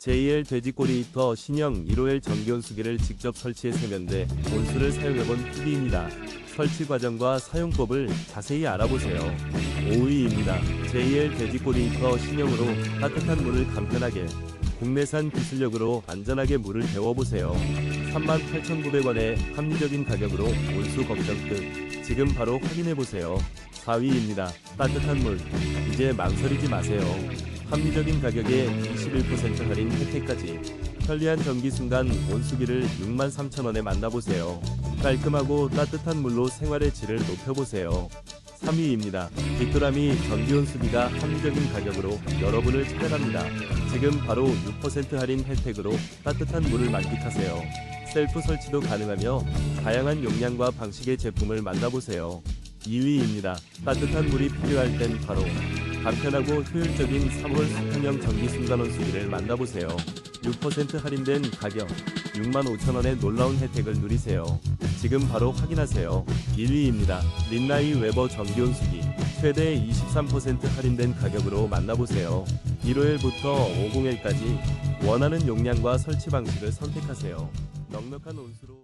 JL 돼지꼬리 히터 신형 1호L 전기온수기를 직접 설치해 세면대 온수를 사용해본 PD입니다. 설치 과정과 사용법을 자세히 알아보세요. 5위입니다. JL 돼지꼬리 히터 신형으로 따뜻한 물을 간편하게 국내산 기술력으로 안전하게 물을 데워보세요. 38,900원의 합리적인 가격으로 온수 걱정 끝. 지금 바로 확인해보세요. 4위입니다. 따뜻한 물. 이제 망설이지 마세요. 합리적인 가격에 21% 할인 혜택까지. 편리한 전기 순간 온수기를 63,000원에 만나보세요. 깔끔하고 따뜻한 물로 생활의 질을 높여보세요. 3위입니다. 빅도라미 전기온수기가 합리적인 가격으로 여러분을 찾아갑니다. 지금 바로 6% 할인 혜택으로 따뜻한 물을 만끽하세요. 셀프 설치도 가능하며 다양한 용량과 방식의 제품을 만나보세요. 2위입니다. 따뜻한 물이 필요할 땐 바로 간편하고 효율적인 3월 수평형 전기 순간온수기를 만나보세요. 6% 할인된 가격 65,000원의 놀라운 혜택을 누리세요. 지금 바로 확인하세요. 1위입니다. 린나이 웨버 전기온수기 최대 23% 할인된 가격으로 만나보세요. 1호일부터 501까지 원하는 용량과 설치 방식을 선택하세요. 넉넉한 온수로